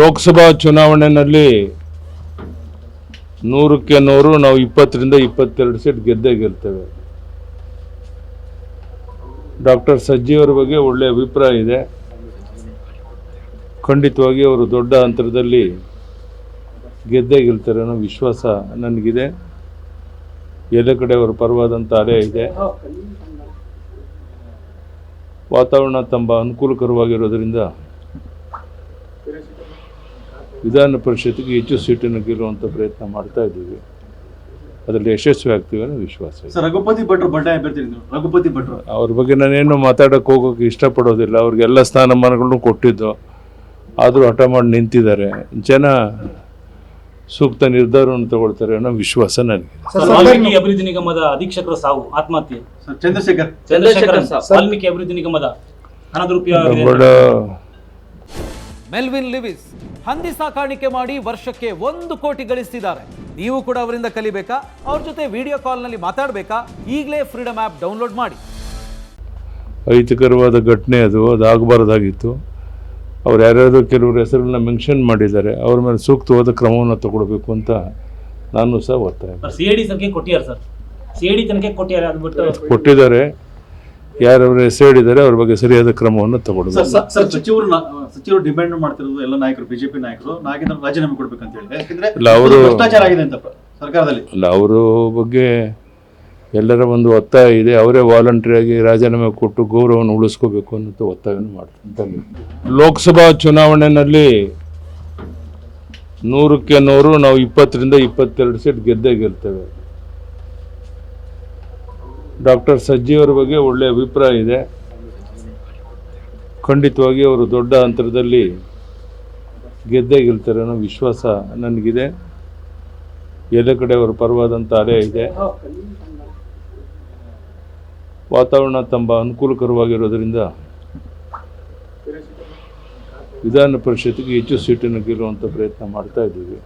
ಲೋಕಸಭಾ ಚುನಾವಣೆಯಲ್ಲಿ ನೂರಕ್ಕೆ ನೂರು, ನಾವು ಇಪ್ಪತ್ತರಿಂದ ಇಪ್ಪತ್ತೆರಡು ಸೀಟ್ ಗೆದ್ದೇ ಗೆಲ್ತೇವೆ. ಡಾಕ್ಟರ್ ಸಜ್ಜಿಯವರ ಬಗ್ಗೆ ಒಳ್ಳೆಯ ಅಭಿಪ್ರಾಯ ಇದೆ. ಖಂಡಿತವಾಗಿ ಅವರು ದೊಡ್ಡ ಅಂತರದಲ್ಲಿ ಗೆದ್ದೇ ಗೆಲ್ತಾರೆ ಅನ್ನೋ ವಿಶ್ವಾಸ ನನಗಿದೆ. ಎಲ್ಲ ಕಡೆ ಅವರ ಪರವಾದಂಥ ಅಲೆ ಇದೆ. ವಾತಾವರಣ ತುಂಬ ಅನುಕೂಲಕರವಾಗಿರೋದ್ರಿಂದ ವಿಧಾನ ಪರಿಷತ್ಗೆ ಹೆಚ್ಚು ಸೀಟನ್ನು ಗೆಲ್ಲುವಂಥ ಪ್ರಯತ್ನ ಮಾಡ್ತಾ ಇದ್ದೀವಿ. ಅದರಲ್ಲಿ ಯಶಸ್ವಿ ಆಗ್ತೀವಿ ಅನ್ನೋ ವಿಶ್ವಾಸ ಇದೆ. ಸರ್ ರಘುಪತಿ ಭಟ್ರು ಬಂಡಾಯ ಅಭ್ಯರ್ಥಿ ರಘುಪತಿ ಭಟ್ರು. ಅವ್ರ ಬಗ್ಗೆ ನಾನೇನು ಮಾತಾಡೋಕೆ ಹೋಗೋಕೆ ಇಷ್ಟಪಡೋದಿಲ್ಲ. ಅವ್ರಿಗೆಲ್ಲ ಸ್ಥಾನಮಾನಗಳನ್ನು ಕೊಟ್ಟಿದ್ದು. ಆದರೂ ಹಠ ಮಾಡಿ ನಿಂತಿದ್ದಾರೆ. ಜನ ಸೂಕ್ತ ನಿರ್ಧಾರವನ್ನು ತಗೊಳ್ತಾರೆ ಅನ್ನೋ ವಿಶ್ವಾಸ ನನಗೆ ಸರ್, ವಾಲ್ಮೀಕಿ ಅಭಿವೃದ್ಧಿ ನಿಗಮದ ಅಧೀಕ್ಷಕರು ಸಾವು ಆತ್ಮಹತ್ಯೆ. ಸರ್ ಚಂದ್ರಶೇಖರ್. ಚಂದ್ರಶೇಖರನ್ ವಾಲ್ಮೀಕಿ ಅಭಿವೃದ್ಧಿ ನಿಗಮದ ಹಣ ದುರುಪಯೋಗ ಆಗಿದೆ. ಬಡ ಮೆಲ್ವಿನ್ ಲಿವಿಸ್. ಹಂದಿ ಸಾಕಾಣಿಕೆ ಮಾಡಿ ವರ್ಷಕ್ಕೆ ಒಂದು ಕೋಟಿ ಗಳಿಸ್ತಿದ್ದಾರೆ ನೀವು ಕೂಡ ಅವರಿಂದ ಕಲಿಬೇಕಾ? ಅವ್ರ ಜೊತೆ ವಿಡಿಯೋ ಕಾಲ್ನಲ್ಲಿ ಮಾತಾಡಬೇಕಾ? ಈಗಲೇ ಫ್ರೀಡಮ್ ಆ್ಯಪ್ ಡೌನ್ಲೋಡ್ ಮಾಡಿ. ಅಹಿತಕರವಾದ ಘಟನೆ ಅದು. ಅದಾಗಬಾರ್ದಾಗಿತ್ತು ಅವ್ರು ಯಾರ್ಯಾರು ಕೆಲವರು ಹೆಸರನ್ನ ಮೆನ್ಷನ್ ಮಾಡಿದ್ದಾರೆ. ಅವ್ರ ಮೇಲೆ ಸೂಕ್ತವಾದ ಕ್ರಮವನ್ನು ತಗೊಳ್ಬೇಕು ಅಂತ ನಾನು ಸಹ ಒತ್ತಾಯ ಸರ್ ಸಿಐಡಿ ತನಕ ಕೊಟ್ಟಿದ್ದಾರೆ ಕೊಟ್ಟಿದ್ದಾರೆ. ಯಾರವ್ರ ಹೆಸರು ಹೇಳಿದ್ದಾರೆ ಅವ್ರ ಬಗ್ಗೆ ಸರಿಯಾದ ಕ್ರಮವನ್ನು ಸರ್ ಸರ್ ಸಚಿವರು ಸಚಿವರು ಡಿಪೆಂಡ್ ಮಾಡ್ತಿರೋದು ಎಲ್ಲ ನಾಯಕರು ಬಿಜೆಪಿ ನಾಯಕರು ನಾಗೇಂದ್ರ ರಾಜೀನಾಮೆ ಕೊಡ್ಬೇಕಂತ ಹೇಳಿ ಯಾಕಂದ್ರೆ ಇಲ್ಲ, ಅವರು- ಭ್ರಷ್ಟಾಚಾರ ಆಗಿದೆ ಅಂತ ಸರ್ಕಾರದಲ್ಲಿ. ಅಲ್ಲ ಅವರ ಬಗ್ಗೆ ಎಲ್ಲರ ಒಂದು ಒತ್ತಾಯ ಇದೆ. ಅವರೇ ವಾಲಂಟ್ರಿಯಾಗಿ ರಾಜೀನಾಮೆ ಕೊಟ್ಟು ಗೌರವವನ್ನು ಉಳಿಸ್ಕೋಬೇಕು ಅನ್ನೋ ಒತ್ತಾಯವನ್ನು ಮಾಡ್ತಾರೆ ಲೋಕಸಭಾ ಚುನಾವಣೆಯಲ್ಲಿ ನೂರಕ್ಕೆ ನೂರು ನಾವು ಇಪ್ಪತ್ತರಿಂದ ಇಪ್ಪತ್ತೆರಡು ಸೀಟ್ ಗೆದ್ದೇ ಗೆಲ್ತೇವೆ. ಡಾಕ್ಟರ್ ಸಜ್ಜಿಯವರ ಬಗ್ಗೆ ಒಳ್ಳೆಯ ಅಭಿಪ್ರಾಯ ಇದೆ. ಖಂಡಿತವಾಗಿ ಅವರು ದೊಡ್ಡ ಅಂತರದಲ್ಲಿ ಗೆದ್ದೇ ಗೆಲ್ತಾರೆ ಅನ್ನೋ ವಿಶ್ವಾಸ ನನಗಿದೆ. ಎಲ್ಲ ಕಡೆ ಅವರ ಪರವಾದಂಥ ಅಲೆ ಇದೆ. ವಾತಾವರಣ ತುಂಬ ಅನುಕೂಲಕರವಾಗಿರೋದ್ರಿಂದ ವಿಧಾನ ಪರಿಷತ್ಗೆ ಹೆಚ್ಚು ಸೀಟನ್ನು ಗೆಲ್ಲುವಂಥ ಪ್ರಯತ್ನ ಮಾಡ್ತಾ ಇದ್ದೀವಿ.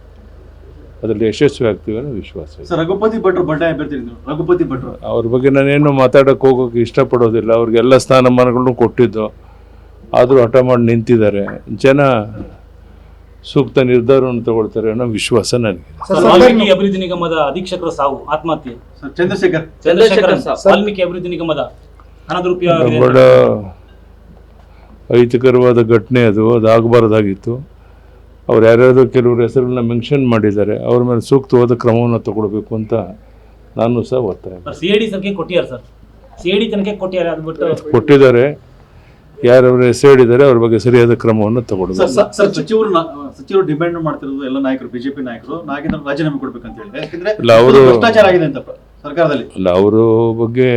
ಅದರಲ್ಲಿ ಯಶಸ್ವಿ ಆಗ್ತೀವಿ ಅನ್ನೋ ವಿಶ್ವಾಸ ಇದೆ. ಸರ್ ರಘುಪತಿ ಭಟ್ರು ಬಂಡಾಯ ಅಭ್ಯರ್ಥಿ ರಘುಪತಿ ಭಟ್ರು. ಅವ್ರ ಬಗ್ಗೆ ನಾನೇನು ಮಾತಾಡೋಕೆ ಹೋಗೋಕೆ ಇಷ್ಟಪಡೋದಿಲ್ಲ. ಅವ್ರಿಗೆಲ್ಲ ಸ್ಥಾನಮಾನಗಳನ್ನು ಕೊಟ್ಟಿದ್ದು. ಆದರೂ ಹಠ ಮಾಡಿ ನಿಂತಿದ್ದಾರೆ. ಜನ ಸೂಕ್ತ ನಿರ್ಧಾರವನ್ನು ತಗೊಳ್ತಾರೆ ಅನ್ನೋ ವಿಶ್ವಾಸ ನನಗೆ ಸರ್, ವಾಲ್ಮೀಕಿ ಅಭಿವೃದ್ಧಿ ನಿಗಮದ ಅಧೀಕ್ಷಕರ ಸಾವು ಆತ್ಮಹತ್ಯೆ. ಚಂದ್ರಶೇಖರ್. ಚಂದ್ರಶೇಖರ್ ವಾಲ್ಮೀಕಿ ಅಭಿವೃದ್ಧಿ ನಿಗಮದ ಹಣ ದುರುಪಯೋಗ ಆಗಿದೆ. ಬಡ ಅಹಿತಕರವಾದ ಘಟನೆ ಅದು. ಅದಾಗಬಾರ್ದಾಗಿತ್ತು ಅವ್ರು ಯಾರ್ಯಾರು ಕೆಲವರು ಹೆಸರನ್ನ ಮೆನ್ಷನ್ ಮಾಡಿದ್ದಾರೆ ಅವ್ರ ಮೇಲೆ ಸೂಕ್ತವಾದ ಕ್ರಮವನ್ನು ತಗೊಳ್ಬೇಕು ಅಂತ ನಾನು ಸಹ ಒತ್ತಾಯ ಸರ್ ಡಿ ತನಕ ಕೊಟ್ಟಿದ್ದಾರೆ ಸರ್? ಸಿಐಡಿ ತನಕ ಕೊಟ್ಟಿದ್ದಾರೆ ಅದು ಬಿಟ್ಟು ಕೊಟ್ಟಿದ್ದಾರೆ. ಯಾರವ್ರ ಹೆಸರು ಹೇಳಿದ್ದಾರೆ ಅವ್ರ ಬಗ್ಗೆ ಸರಿಯಾದ ಕ್ರಮವನ್ನು ಸರ್ ತಗೊಳ್ಬೇಕು ಸರ್ ಸಚಿವರು ಸಚಿವರು ಡಿಮ್ಯಾಂಡ್ ಮಾಡ್ತಿರೋದು ಎಲ್ಲ ನಾಯಕರು ಬಿಜೆಪಿ ನಾಯಕರು ನಾಗೇಂದ್ರ ರಾಜೀನಾಮೆ ಕೊಡ್ಬೇಕಂತ ಹೇಳಿ ಯಾಕಂದ್ರೆ ಅವರು- ಭ್ರಷ್ಟಾಚಾರ ಆಗಿದೆ ಅಂತ ಸರ್ಕಾರದಲ್ಲಿ. ಅಲ್ಲ ಅವರ ಬಗ್ಗೆ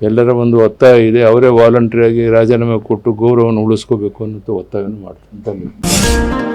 ಎಲ್ಲರ ಒಂದು ಒತ್ತಾಯ ಇದೆ. ಅವರೇ ವಾಲಂಟ್ರಿಯಾಗಿ ರಾಜೀನಾಮೆ ಕೊಟ್ಟು ಗೌರವವನ್ನು ಉಳಿಸ್ಕೋಬೇಕು ಅನ್ನೋ ಒತ್ತಾಯವನ್ನು ಮಾಡ್ತಾರೆ